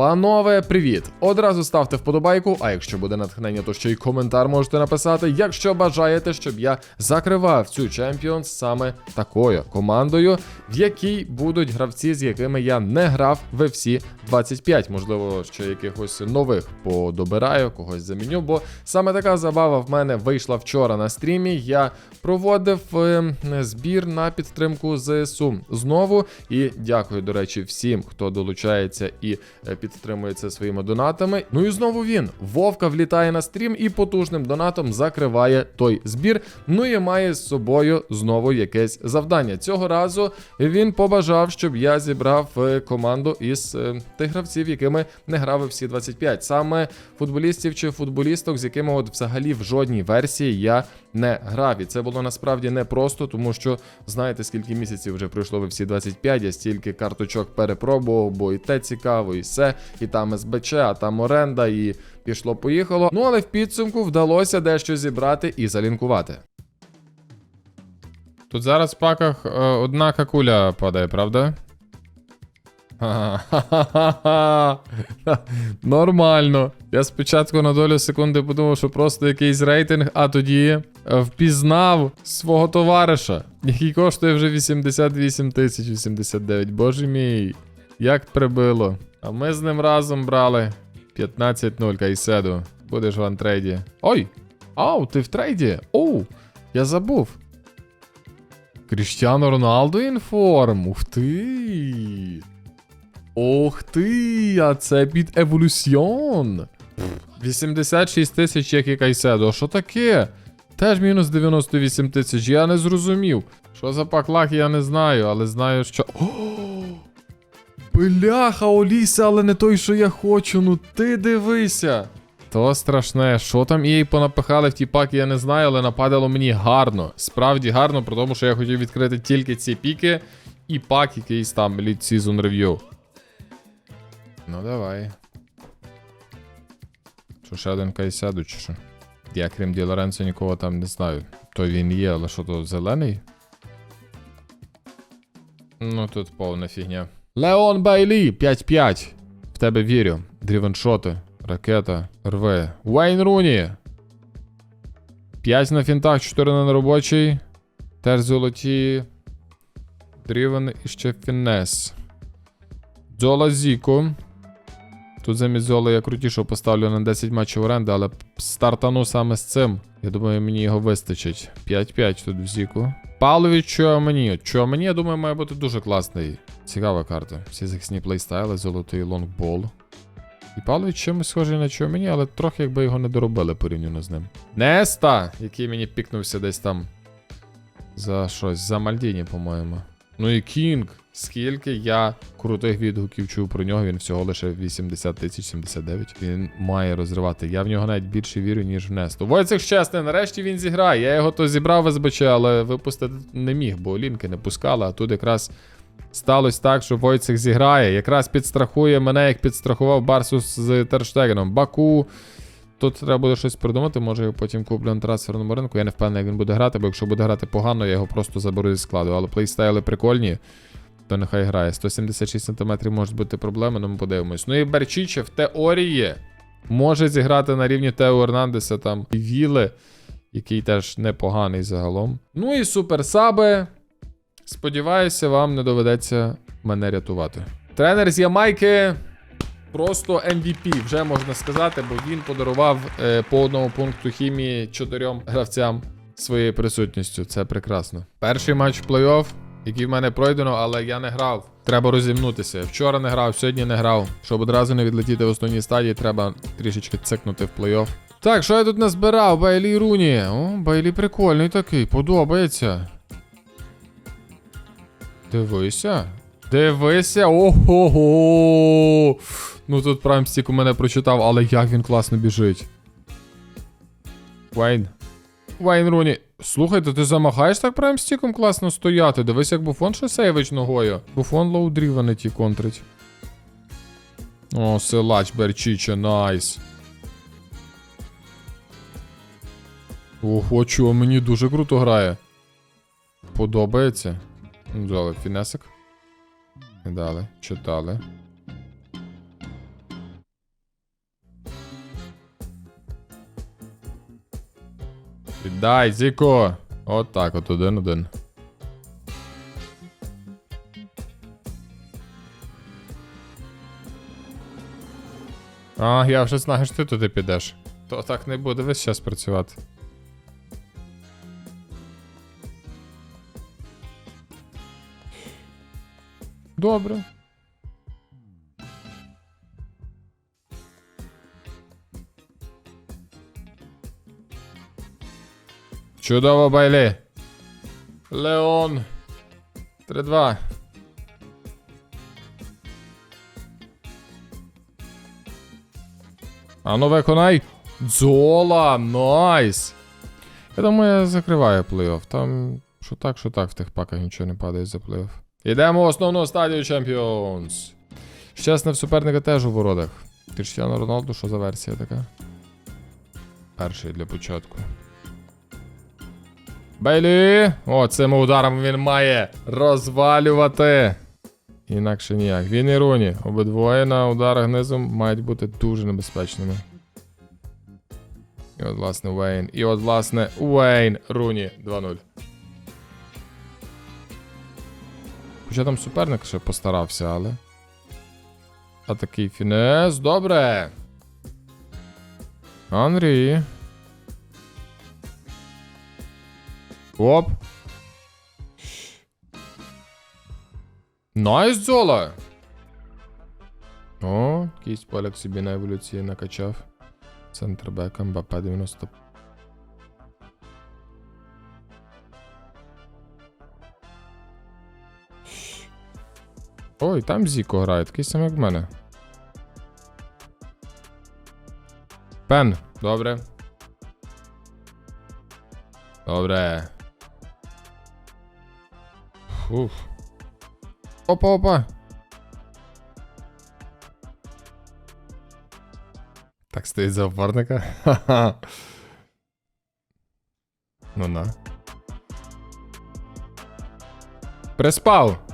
Панове, привіт! Одразу ставте вподобайку, а якщо буде натхнення, то ще й коментар можете написати, якщо бажаєте, щоб я закривав цю Champions саме такою командою, в якій будуть гравці, з якими я не грав в FC 25. Можливо, ще якихось нових подобираю, когось заміню, бо саме така забава в мене вийшла вчора на стрімі. Я проводив е, збір на підтримку ЗСУ знову. І дякую, до речі, всім, хто долучається і е, підтримує своїми донатами. Ну і знову він. Вовка влітає на стрім і потужним донатом закриває той збір. Ну і має з собою знову якесь завдання. Цього разу він побажав, щоб я зібрав е, команду із е, тих гравців, якими не грав всі 25. Саме футболістів чи футболісток, з якими от взагалі в жодній версії я не грав. І це було насправді непросто, тому що знаєте, скільки місяців вже пройшло в всі 25, я стільки карточок перепробував, бо і те цікаво, і все, і там СБЧ, а там оренда, і пішло-поїхало. Ну але в підсумку вдалося дещо зібрати і залінкувати. Тут зараз в паках е, одна какуля падає, правда? Ха-ха-ха-ха. Нормально. Я спочатку на долю секунди подумав, що просто якийсь рейтинг, а тоді е, впізнав свого товариша, який коштує вже 88 тисяч 89. Боже мій, як прибило. А ми з ним разом брали 15-0 Кайседу. Будеш в антрейді. Ой! Ау, ти в трейді? Оу, я забув. Кріштіано Роналдо інформ. Ух ти. Ох ти, а це під еволюціон. 86 тисяч, як і Кайседо. Що таке? Теж мінус 98 тисяч, я не зрозумів. Що за паклак, я не знаю, але знаю, що. О! Бляха, Оліся, але не той, що я хочу. Ну ти дивися. То страшне, що там їй понапихали в ті паки, я не знаю, але нападало мені гарно. Справді гарно, про тому що я хотів відкрити тільки ці піки і пак якийсь там Lead Season Review. Ну давай. Що ще один Кайседу, чи що? Я крім Ді Лоренцо нікого там не знаю. То він є, але що то зелений? Ну тут повна фігня. Леон Байлі 5-5. В тебе вірю. Дрівеншоти. Ракета. Рве. Уейн Руні. 5 на фінтах, 4 на робочий. Теж золоті. Дрівен і ще фінес. Дзола Зіко. Тут замість Золи я крутішого поставлю на 10 матчів оренди, але стартану саме з цим. Я думаю, мені його вистачить. 5-5 тут в Зіку. Павлович Чуамені. Чуамені, я думаю, має бути дуже класний. Цікава карта. Всі захисні плейстайли, золотий лонгбол. І Павлович чимось схожий на Чуамені, але трохи якби його не доробили порівняно з ним. Неста, який мені пікнувся десь там. За щось, за Мальдіні, по-моєму. Ну і Кінг. Скільки я крутих відгуків чув про нього, він всього лише 80 тисяч 79. Він має розривати. Я в нього навіть більше вірю, ніж в Несту. Войцех чесне, нарешті він зіграє. Я його то зібрав в СБЧ, але випустити не міг, бо лінки не пускали. А тут якраз сталося так, що Войцех зіграє. Якраз підстрахує мене, як підстрахував Барсус з Терштегеном. Баку. Тут треба буде щось придумати, може я потім куплю на трансферному ринку. Я не впевнений, як він буде грати, бо якщо буде грати погано, я його просто заберу зі складу. Але плейстайли прикольні, то нехай грає. 176 см можуть бути проблеми, але ми подивимось. Ну і Берчіче в теорії може зіграти на рівні Тео Ернандеса там і Віле, який теж непоганий загалом. Ну і суперсаби. Сподіваюся, вам не доведеться мене рятувати. Тренер з Ямайки. Просто MVP, вже можна сказати, бо він подарував е, по одному пункту хімії чотирьом гравцям своєю присутністю. Це прекрасно. Перший матч в плей-офф, який в мене пройдено, але я не грав. Треба розімнутися. Вчора не грав, сьогодні не грав. Щоб одразу не відлетіти в основній стадії, треба трішечки цикнути в плей-офф. Так, що я тут назбирав? Байлі Руні. О, Байлі прикольний такий, подобається. Дивися. Дивися, ого. Ну тут прайм стік у мене прочитав, але як він класно біжить. Вейн. Вейн Руні. Слухайте, ти замахаєш так прайм стіком класно стояти. Дивись, як буфон ще сейвич ногою. Буфон лоудріва не ті контрить. О, силач Берчича, найс. Ого, чого мені дуже круто грає. Подобається. Дали фінесик. Дали, читали. Віддай, Зіко! От так, от один-один. А, я вже знаю, що ти туди підеш. То так не буде весь час працювати. Добре. Чудово, Байлі. Леон. 3-2. А ну виконай. Дзола, найс. Я думаю, я закриваю плей-офф. Там що так, що так в тих паках нічого не падає за плей-офф. Ідемо в основну стадію Champions. Щасне в суперника теж у воротах. Кріштіано Роналду, що за версія така? Перший для початку. Бейлі! О, цим ударом він має розвалювати. Інакше ніяк. Він і Руні. Обидвоє на ударах низом мають бути дуже небезпечними. І от, власне, Уейн. І от, власне, Уейн Руні 2-0. Хоча там суперник ще постарався, але. А такий фінес. Добре. Анрі. Оп. Найс, Дзола! О, якийсь поляк собі на еволюції накачав. Центрбек МБП 90. Ой, там Зіко грає, такий самий як в мене. Пен, добре. Добре. Фух. Опа, опа. Так стоїть за опорника. Ха-ха. Ну на. Приспав.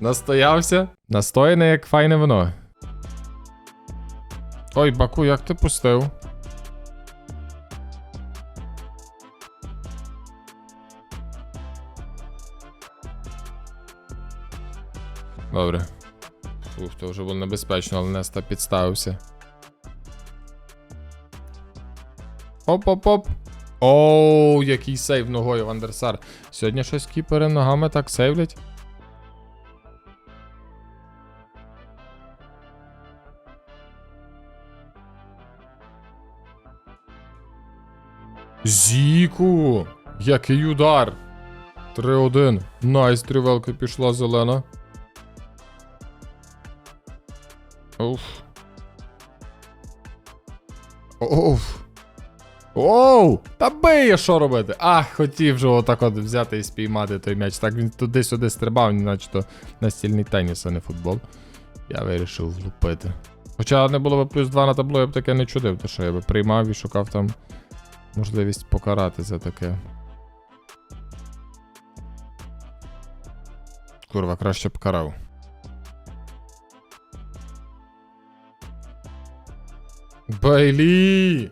Настоявся. Настояне, як файне вино. Ой, Баку, як ти пустив? Добре. Ух, то вже було небезпечно, але Неста підставився. Оп-оп-оп. Оу, який сейв ногою Вандерсар. Сьогодні щось кіпери ногами так сейвлять. Зіку! Який удар! 3-1. Найс, тривелка пішла зелена. Уф. Оуф. Оу! Та бий, що робити? Ах, хотів же отак от взяти і спіймати той м'яч. Так він туди-сюди стрибав, наче то настільний теніс, а не футбол. Я вирішив влупити. Хоча не було б плюс 2 на табло, я б таке не чудив, то що я би приймав і шукав там можливість покарати за таке. Курва, краще б карав. Байлі!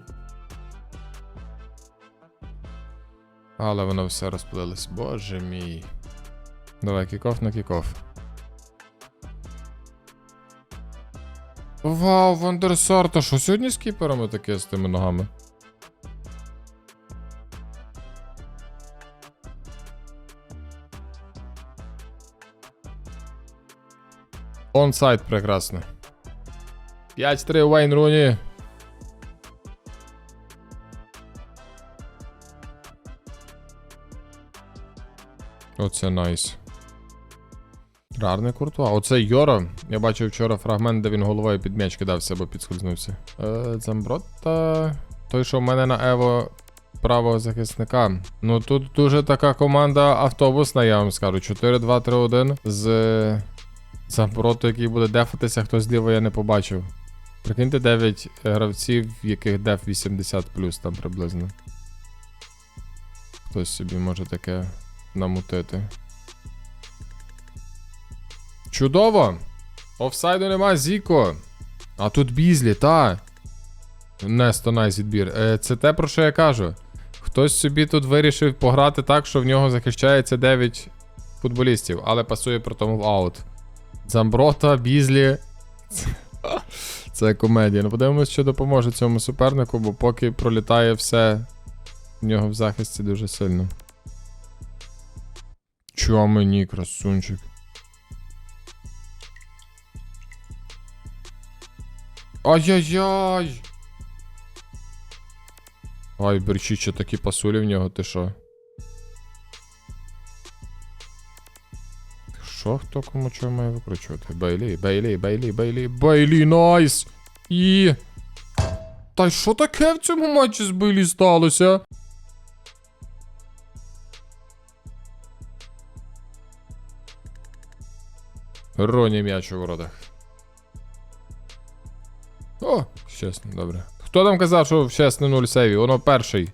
Але воно все розплилось. Боже мій. Давай, кікоф на кікоф. Вау, Вандерсар, та що сьогодні з кіперами таке з тими ногами? Онсайд прекрасно. 5-3 Уейн Руні. Оце найс. Гарний куртуа. Оце Йоро. Я бачив вчора фрагмент, де він головою під м'яч кидався або підскользнувся. Е, Замброта. Той, що в мене на Ево правого захисника. Ну тут дуже така команда автобусна, я вам скажу. 4-2-3-1 з Замброто, який буде дефатися, хто зліва я не побачив. Прикиньте 9 гравців, яких деф 80 там приблизно. Хтось собі може таке намутити. Чудово! Офсайду нема, Зіко. А тут Бізлі, та. Несто найс відбір. Е, це те, про що я кажу. Хтось собі тут вирішив пограти так, що в нього захищається 9 футболістів, але пасує при тому в аут. Замброта, Бізлі. Це комедія. Ну подивимось, що допоможе цьому супернику, бо поки пролітає все в нього в захисті дуже сильно. Чо мені, красунчик? Ай-яй-яй! Ай, Берчича такі пасулі в нього, ти що? Що хто кому чого має викручувати? Бейлі, Бейлі, Бейлі, Бейлі, Бейлі, найс! І. Та що таке в цьому матчі з Бейлі сталося? Роні м'яч у воротах. О, чесно, добре. Хто там казав, що в чесно 0 сейві? Воно перший.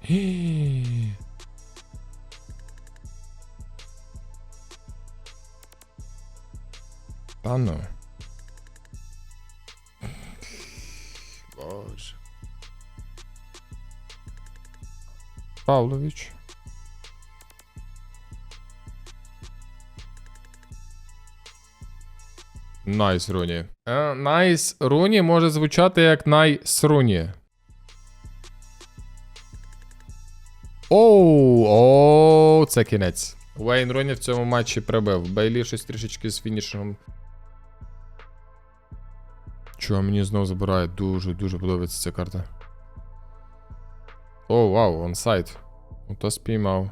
Та ну. Боже. Павлович. Найс Руні. Е, Найс Руні може звучати як Найс Руні. Оу, оу, це кінець. Вейн Руні в цьому матчі прибив. Бейлі щось трішечки з фінішем. Чого мені знов забирає? Дуже, дуже подобається ця карта. О, вау, онсайд. Ото спіймав.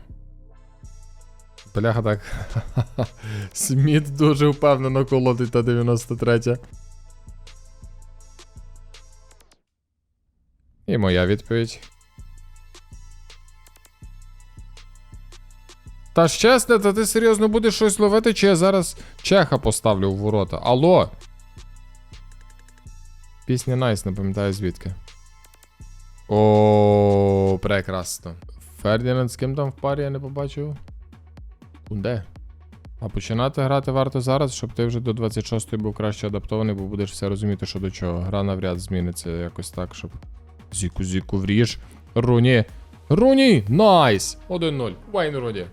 Бляха так. Сміт дуже впевнено колотить та 93. І моя відповідь. Та чесно, та ти серйозно будеш щось ловити, чи я зараз чеха поставлю в ворота. Алло. Пісня Найс, не пам'ятаю звідки. О, прекрасно. Фердінанд з ким там в парі я не побачив. Кунде? А починати грати варто зараз, щоб ти вже до 26-ї був краще адаптований, бо будеш все розуміти, що до чого. Гра навряд зміниться якось так, щоб. Зіку, зіку, вріж. Руні. Руні! Найс! 1-0. Вайн Руні.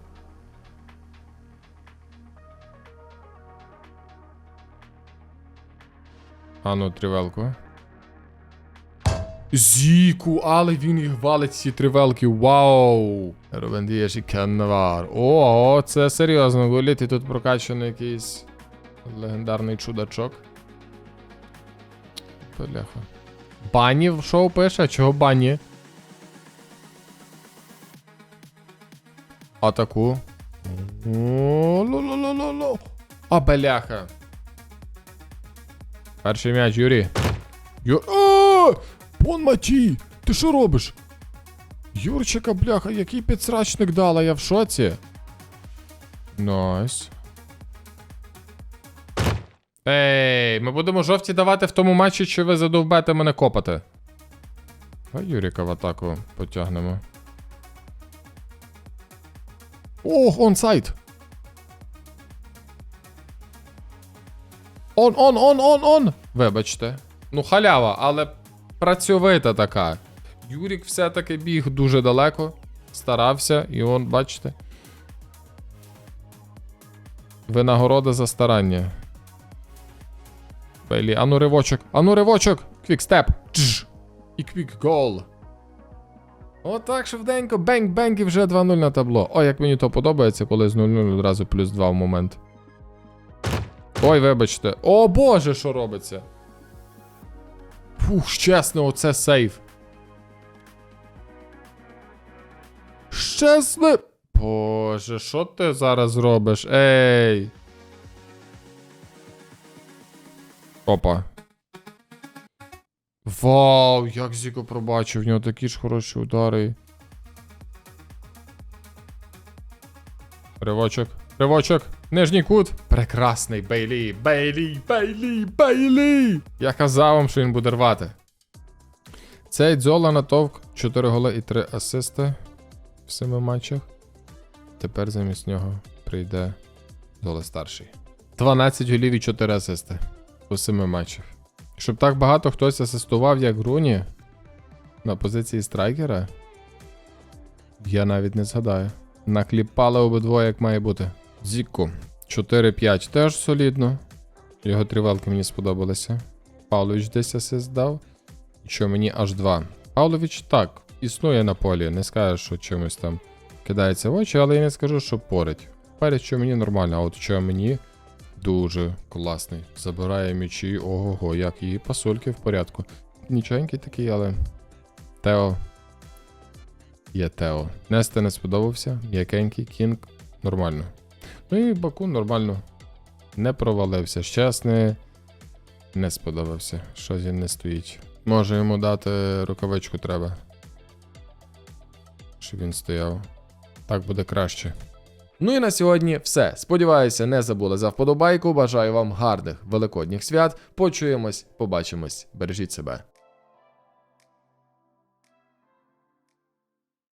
А ну, тривелку. Зіку, але він їх валить ці тривелки. Вау! Робен Дієш і Кеннавар. О, це серйозно. Гуліт і тут прокачаний якийсь легендарний чудачок. Бляха. Бані в шоу пише? Чого бані? Атаку. О. А, бляха. Перший м'яч, Юрій. Ю... О! Пон Матій! Ти що робиш? Юрчика, бляха, який підсрачник дала, я в шоці. Найс. Ей, ми будемо жовті давати в тому матчі, чи ви задовбете мене копати. А Юріка в атаку потягнемо. Ох, онсайд. Он, он, он, он, он. Вибачте. Ну, халява, але працьовита така. Юрік все-таки біг дуже далеко, старався, і он, бачите. Винагорода за старання. Бейлі, ану ривочок, ану ривочок! Квікстеп! І квік гол. Отак швиденько, бенк-бенк і вже 2-0 на табло. Ой, як мені то подобається, коли з 0-0 одразу плюс 2 в момент. Ой, вибачте. О боже, що робиться. Фух, чесно, оце сейф. Щасне. Боже, що ти зараз робиш? Ей. Опа. Вау, як Зіко пробачив, в нього такі ж хороші удари. Ривочок. Ривочок. Нижній кут. Прекрасний Бейлі. Бейлі, Бейлі, Бейлі. Я казав вам, що він буде рвати. Цей Дзола натовк 4 голи і 3 асисти в 7 матчах. Тепер замість нього прийде Золе старший. 12 голів і 4 асисти у 7 матчах. Щоб так багато хтось асистував, як Груні на позиції страйкера, я навіть не згадаю. Накліпали обидвоє, як має бути. Зікку. 4-5 теж солідно. Його тривалки мені сподобалися. Павлович десь асист дав. Що мені аж два. Павлович так, існує на полі. Не скажеш, що чимось там кидається в очі, але я не скажу, що порить. Перед що мені нормально, а от що мені дуже класний. Забирає м'ячі, ого-го, як її пасульки в порядку. Нічогенький такий, але. Тео. Є Тео. Несте не сподобався. М'якенький, кінг. Нормально. Ну і Баку нормально. Не провалився. Щасне. Не сподобався. Щось він не стоїть. Може йому дати рукавичку треба. Щоб він стояв. Так буде краще. Ну і на сьогодні все. Сподіваюся, не забули за вподобайку. Бажаю вам гарних великодніх свят. Почуємось, побачимось. Бережіть себе.